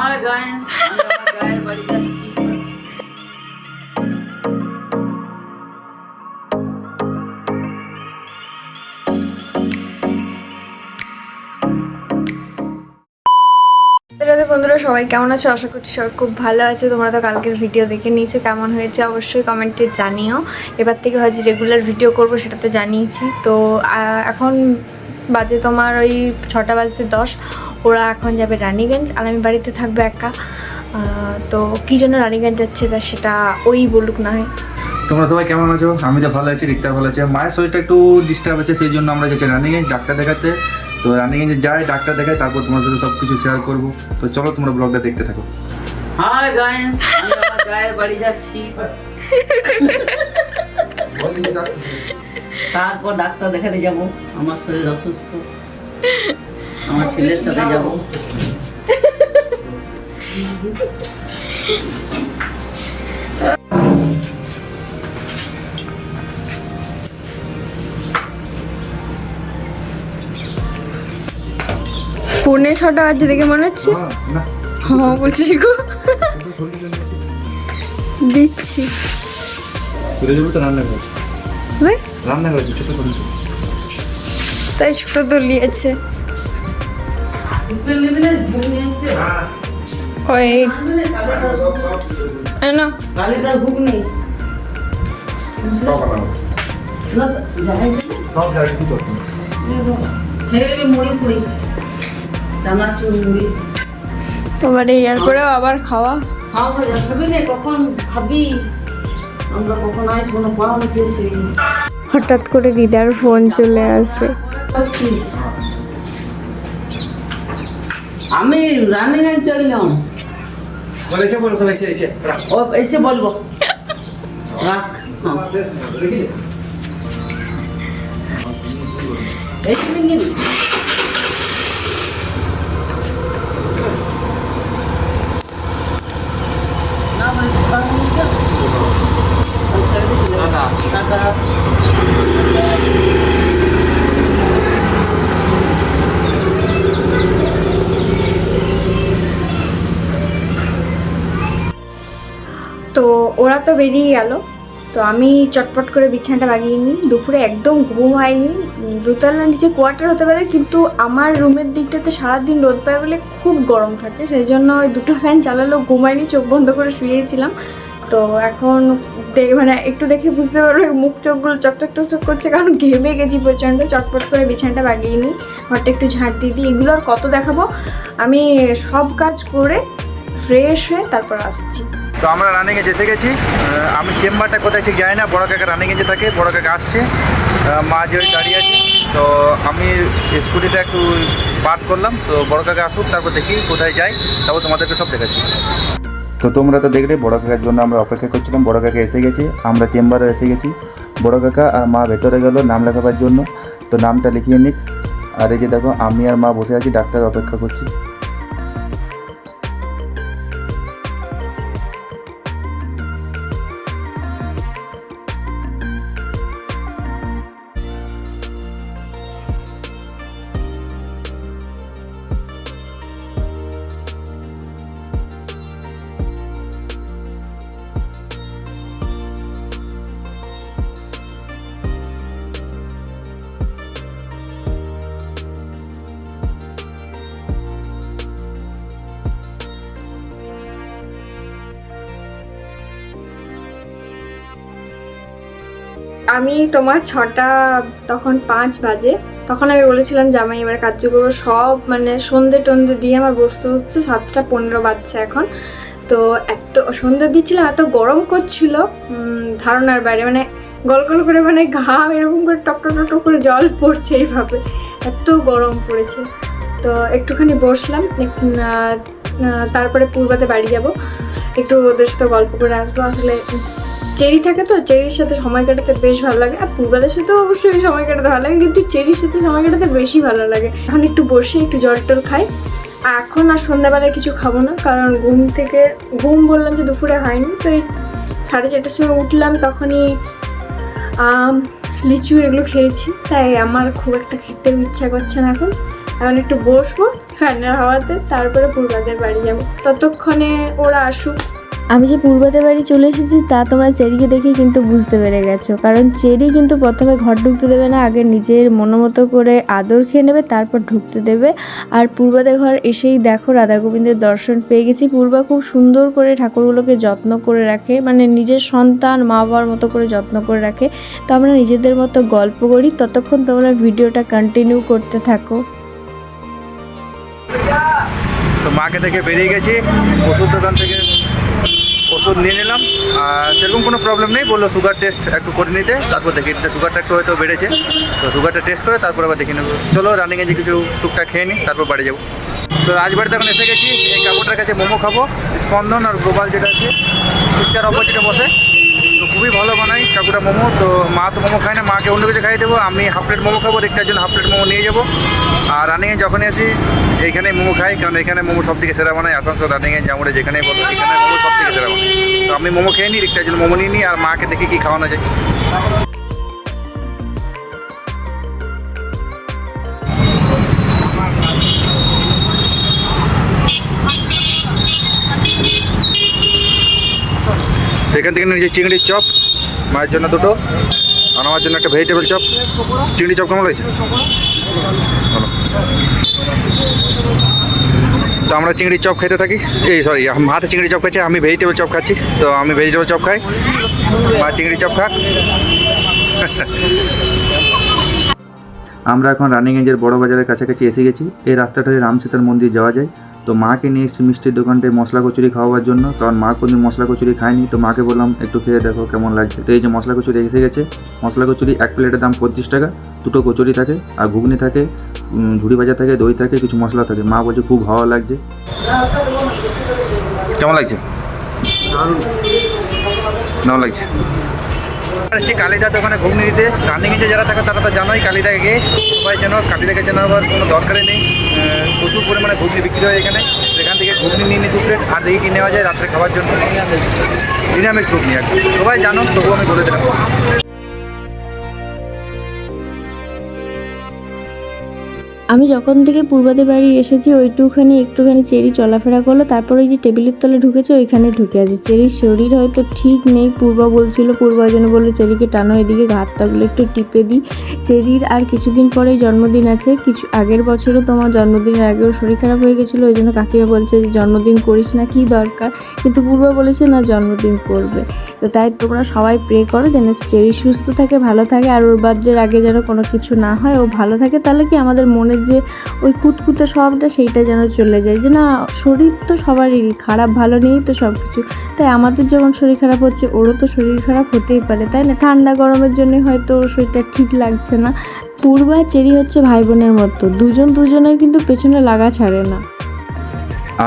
High গায়ের বন্ধুরা, সবাই কেমন আছো? আশা করছি সবাই খুব ভালো আছে। তোমরা তো কালকের ভিডিও দেখে নিয়েছো কেমন হয়েছে, অবশ্যই কমেন্টে জানিও। এবার থেকে হয়তো রেগুলার ভিডিও করব, সেটা তো জানিয়েছি। তো এখন বাজে তোমার ওই ছটা বাজতে দশ। ওরা এখন যাবে রানীগঞ্জ আর আমি বাড়িতে থাকব একা। তো কী জন্য রানীগঞ্জ যাচ্ছে তা সেটা ওই বলুক না হয়। তোমরা সবাই কেমন আছো? আমি তো ভালো আছি রিক্তা ভালো আছে। মায়ের শরীরটা একটু ডিস্টার্ব আছে সেই জন্য আমরা যাচ্ছি রানিগঞ্জ ডাক্তার দেখাতে। তো রানিংয়ে যাই ডাক্তার দেখাই তারপর তোমার সাথে সব কিছু শেয়ার করব। তো চলো তোমরা ব্লগটা দেখতে থাকো। হাই গাইস আমি আমার বাড়ি যাচ্ছি। তারপর ডাক্তার দেখাতে যাব আমার শরীর অসুস্থ। আমার ছেলের সাথে যাব। পৌনে ছটা বাজে দেখে মনে হচ্ছে? হ্যাঁ বলছি গো। দিচ্ছি। তো রান্না করে ওই, রান্না করেছি ছোটো করে। তাই ছোট তো লিয়েছে ওই না কালে তার ভুক নেই এবারে ইয়ার করে আবার খাওয়া? খাবি না কখন খাবি? আমরা কখন আসব না পড়ানো চেয়েছি হঠাৎ করে দিদার ফোন চলে আসে। আমি রানিং এ চললাম বলে এসে বলো এসে এসে ও এসে বলব। রাখ হ্যাঁ। এসে না মানে তো বেরিয়ে গেল। তো আমি চটপট করে বিছানাটা বাগিয়ে নিই। দুপুরে একদম ঘুম হয়নি। উম, দোতলা নিচে কোয়ার্টার হতে পারে কিন্তু আমার রুমের দিকটাতে সারাদিন রোদ পায় বলে খুব গরম থাকে। সেই জন্য ওই দুটো ফ্যান চালালেও ঘুমায়নি চোখ বন্ধ করে শুয়েছিলাম। তো এখন মানে একটু দেখে বুঝতে পারবে মুখ চোখগুলো চকচক চকচক করছে কারণ ঘেমে গেছি প্রচণ্ড। চটপট করে বিছানাটা বাগিয়ে নিই। ঘরটা একটু ঝাঁট দিয়ে দিই। এগুলো আর কত দেখাবো? আমি সব কাজ করে ফ্রেশ হয়ে তারপর আসছি। তো আমরা রানিংয়ে এসে গেছি। আমি চেম্বারটা কোথায় ঠিক যাই না, বড় কাকা রানিংয়ে যে থাকে, বড় কাকা আসছে। মা যে দাঁড়িয়ে আছে। তো আমি স্কুটিটা একটু পার্ক করলাম, তো বড় কাকা আসুক, তারপর দেখি কোথায় যাই তারপর তোমাদেরকে সব দেখাচ্ছি। তো তোমরা তো দেখলে, বড় কাকার জন্য আমরা অপেক্ষা করছিলাম, বড় কাকা এসে গেছে, আমরা চেম্বারে এসে গেছি। বড় কাকা আর মা ভেতরে গেল, নাম লেখাবার জন্য। তো নামটা লিখিয়ে নিক। আর এই যে দেখো, আমি আর মা বসে আছি, ডাক্তার অপেক্ষা করছি। আমি তোমার ছটা, তখন পাঁচ বাজে। তখন আমি বলেছিলাম, জামাই, এবার কাজ করব সব মানে সন্ধে টন্ধে দিয়ে আমার বসতে হচ্ছে। সাতটা পনেরো বাজছে এখন। তো এত সন্ধে দিচ্ছিলাম, এত গরম করছিল ধারণার বাইরে। মানে গল গল করে মানে ঘাম এরকম করে টপ টপ টপ করে জল পড়ছে এইভাবে। এত গরম পড়েছে। তো একটুখানি বসলাম তারপরে পূর্বাতে বাড়ি যাব। একটু ওদের সাথে গল্প করে আসব। আসলে চেরি থাকে তো, চেরির সাথে সময় কাটাতে বেশ ভালো লাগে। আর পূর্বাদের সাথে অবশ্যই সময় কাটাতে ভালো লাগে, কিন্তু চেরির সাথে সময় কাটাতে বেশি ভালো লাগে। এখন একটু বসে, একটু জল টল খাই। এখন আর সন্ধ্যাবেলায় কিছু খাব না, কারণ ঘুম থেকে, ঘুম বললাম যে দুপুরে হয়নি, তো এই সাড়ে চারটার সময় উঠলাম, তখনই লিচু এগুলো খেয়েছি। তাই আমার খুব একটা খেতে ইচ্ছা করছে না এখন। এখন একটু বসবো ফ্যানের হাওয়াতে, তারপরে পূর্বাদের বাড়ি যাব। ততক্ষণে ওরা আসুক। আমি যে পূর্বতে বাড়ি চলে এসেছি, তা তোমরা চেরিকে দেখে কিন্তু বুঝতে পেরে গেছো। কারণ চেরি কিন্তু প্রথমে ঘর ঢুকতে দেবে না, আগে নিজের মনোমতো করে আদর খেয়ে নেবে, তারপর ঢুকতে দেবে। আর পূর্বাদের ঘর এসেই দেখো রাধা গোবিন্দের দর্শন পেয়ে গেছি। পূর্বা খুব সুন্দর করে ঠাকুরগুলোকে যত্ন করে রাখে মানে নিজের সন্তান, মা বাবার মতো করে যত্ন করে রাখে। তো আমরা নিজেদের মতো গল্প করি। ততক্ষণ তোমরা ভিডিওটা কন্টিনিউ করতে থাকো। তো মাকে থেকে বেরিয়ে গেছি, ওষুধ দোকান থেকে ওষুধ নিয়ে নিলাম। আর সেরকম কোনো প্রবলেম নেই, বলল সুগার টেস্ট একটু করে নিতে, তারপর দেখি সুগারটা একটু হয়তো বেড়েছে। তো সুগারটা টেস্ট করে তারপর আবার দেখে নেব। চলো রানিংয়ে যে কিছু টুকটাক খেয়ে নিই তারপর বাড়ি যাব। তো রাজবাড়িতে এখন এসে গেছি, এই কাকুটার কাছে মোমো খাব স্পন্দন আর গ্লোবাল যেটা আছে ঠিকঠাক অপোজিটে বসে। খুবই ভালো বানাই কাকুটা মোমো। তো মা তো মোমো খায় না, মাকে অন্য কিছু খাইয়ে দেবো, আমি হাফ প্লেট মোমো খাব, দেখতে একজন হাফ প্লেট মোমো নিয়ে যাব। আর রানিংয়ে যখনই আসি এইখানে মোমো খাই, কারণ এখানে মোমো সব থেকে সেরা বানাই, আসানসোল রানিংয়ে জামুড়ে যেখানে বলো, এখানে মোমো সব থেকে সেরা বানাই। তো আমি মোমো খেয়ে নিই একটা একজন মোমো নিয়ে নিই, আর মাকে দেখি কী খাওয়ানো যায়। তো এখান থেকে নিয়েছি চিংড়ির চপ, মায়ের জন্য দুটো, আর আমার জন্য একটা ভেজিটেবল চপ। চিংড়ি চপ কেমন লাগছে তো আমরা চিংড়ির চপ খেতে থাকি। এই সরি হাতে চিংড়ি চপ খাচ্ছি, আমি ভেজিটেবল চপ খাচ্ছি। তো আমি ভেজিটেবল চপ খাই, মা চিংড়ি চপ খাক। আমরা এখন রানিগঞ্জের বড় বাজারের কাছাকাছি এসে গেছি। এই রাস্তাটায় রামসীতার মন্দির যাওয়া যায়। তো মাকে নিয়ে এসেছি মিষ্টির দোকানটায় মশলা কচুরি খাওয়ার জন্য। কারণ মা কোনদিন মশলা কচুরি খায়নি, তো মাকে বললাম, একটু খেয়ে দেখো কেমন লাগছে। তো এই যে মশলা কচুরি এসে গেছে। মশলা কচুরি এক প্লেটের দাম পঁচিশ টাকা, দুটো কচুরি থাকে, আর ঘুগনি থাকে ঝুড়ি ভাজা থাকে, দই থাকে, কিছু মশলা থাকে। মা বলছে, খুব ভালো লাগছে। কেমন লাগছে? কেমন লাগছে? এসেছি কালিদার দোকানে ঘুগনি দিতে। রানিংয়ে যারা থাকে তারা তো জানোই কালিদাকে। সবাই যেন কালিদাকে যেন আবার কোনো দরকারই নেই। প্রচুর পরিমাণে ঘুগনি বিক্রি হয় এখানে। সেখান থেকে ঘুগনি নিয়ে নিই দু প্লেট আর এই কি নেওয়া যায়। রাত্রে খাওয়ার জন্য নিরামিষ ঘুগনি আর। সবাই জানো, তবুও আমি বলে দিলাম। আমি যখন থেকে পূর্বাদের বাড়ি এসেছি, ওইটুখানি একটুখানি চেরি চলাফেরা করল, তারপর ওই যে টেবিলের তলে ঢুকেছে, ওইখানে ঢুকে আছে। চেরির শরীর হয়তো ঠিক নেই, পূর্বা বলছিল, পূর্বা যেন বলল, চেরিকে টানো, এদিকে ঘাত পাগুলো একটু টিপে দিই। চেরির আর কিছুদিন পরেই জন্মদিন আছে। কিছু আগের বছরও তোমার জন্মদিনের আগেও শরীর খারাপ হয়ে গেছিল, ওই জন্য কাকিমা বলছে যে, জন্মদিন করিস না, কি দরকার? কিন্তু পূর্বা বলেছে না, জন্মদিন করবে। তো তাই তোমরা সবাই প্রে করো যেন চেরি সুস্থ থাকে, ভালো থাকে, আর ওর বার্থডের আগে যেন কোনো কিছু না হয়, ও ভালো থাকে। তাহলে কি আমাদের মনের যে ওই কুতকুতে স্বভাবটা, সেইটা যেন চলে যায় যে, না, শরীর তো সবারই খারাপ, ভালো নিয়েই তো সব কিছু তাই আমাদের যখন শরীর খারাপ হচ্ছে, ওরও তো শরীর খারাপ হতেই পারে, তাই না? ঠান্ডা গরমের জন্য হয়তো শরীরটা ঠিক লাগছে না। পূর্ব আর চেরি হচ্ছে ভাই বোনের মতো। দুজন দুজনের কিন্তু পেছনে লাগা ছাড়ে না।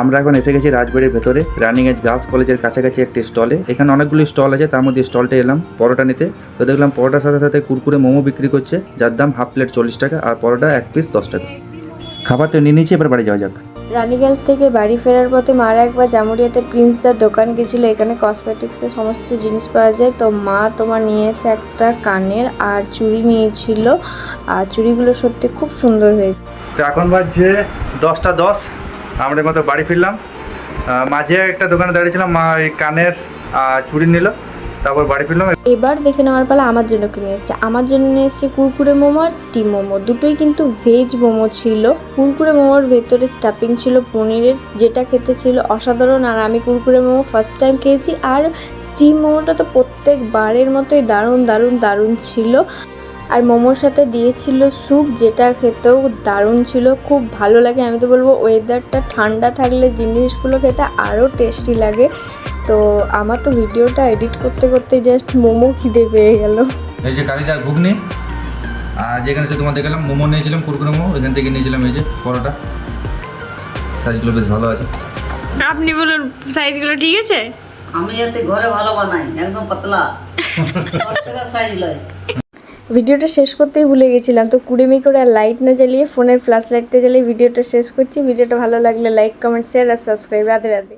আমরা এখন এসে গেছি রাজবাড়ির ভেতরে। রানিং এজ গার্লস কলেজের কাছাকাছি একটি স্টলে। এখানে অনেকগুলি স্টল আছে, তার মধ্যে স্টলটা এলাম পরোটা নিতে। তো দেখলাম পরোটার সাথে সাথে কুরকুরে মোমো বিক্রি করছে, যার দাম হাফ প্লেট চল্লিশ টাকা আর পরোটা এক পিস দশ টাকা। খাবার তো নিয়ে নিয়েছি, এবার বাড়ি যাওয়া যাক। রানীগঞ্জ থেকে বাড়ি ফেরার পথে মারা একবার জামুরিয়াতে প্রিন্সদার দোকান গেছিল। এখানে কসমেটিক্সের সমস্ত জিনিস পাওয়া যায়। তো মা তোমার নিয়েছে একটা কানের আর চুড়ি নিয়েছিল। আর চুড়িগুলো সত্যি খুব সুন্দর হয়েছে। তো এখন বাজছে দশটা দশ। আমরা মতো বাড়ি ফিরলাম। মাঝে একটা দোকানে দাঁড়িয়েছিলাম মা এই কানের চুড়ি নিল। তারপর বাড়ি ফিরলাম। এবার দেখে নেওয়ার পালা আমার জন্য কিনে এসেছে। আমার জন্য নিয়ে এসেছে কুরকুরে মোমো আর স্টিম মোমো। দুটোই কিন্তু ভেজ মোমো ছিল। কুরকুরে মোমোর ভেতরে স্টাফিং ছিল পনিরের, যেটা খেতে ছিল অসাধারণ। আর আমি কুরকুরে মোমো ফার্স্ট টাইম খেয়েছি। আর স্টিম মোমোটা তো প্রত্যেকবারের মতোই দারুণ দারুণ দারুণ ছিল। আর মোমোর সাথে দিয়েছিল স্যুপ যেটা খেতেও দারুণ ছিল। খুব ভালো লাগে। আমি তো বলব ওয়েদারটা ঠান্ডা থাকলে জিনিসগুলো খেতে আরও টেস্টি লাগে। তো আমার তো ভিডিওটা এডিট করতে করতে জাস্ট মোমো খিদে পেয়ে গেল। এই যে কালিদার ঘুগনি আর যেখানে সে তোমার দেখলাম মোমো নিয়েছিলাম কুরকুরে মোমো ওইখান থেকে নিয়েছিলাম এই যে পরোটা। সাইজগুলো বেশ ভালো আছে। আপনি বলুন সাইজগুলো ঠিক আছে? আমি যাতে ঘরে ভালো বানাই একদম পাতলা। সাইজ লয়। ভিডিওটা শেষ করতেই ভুলে গেছিলাম তো কুড়ি কুড়েমি করে আর লাইট না জ্বালিয়ে ফোনের ফ্ল্যাশ লাইটটা জ্বালিয়ে ভিডিওটা শেষ করছি। ভিডিওটা ভালো লাগলে লাইক কমেন্ট শেয়ার আর সাবস্ক্রাইব রাধে রাধে।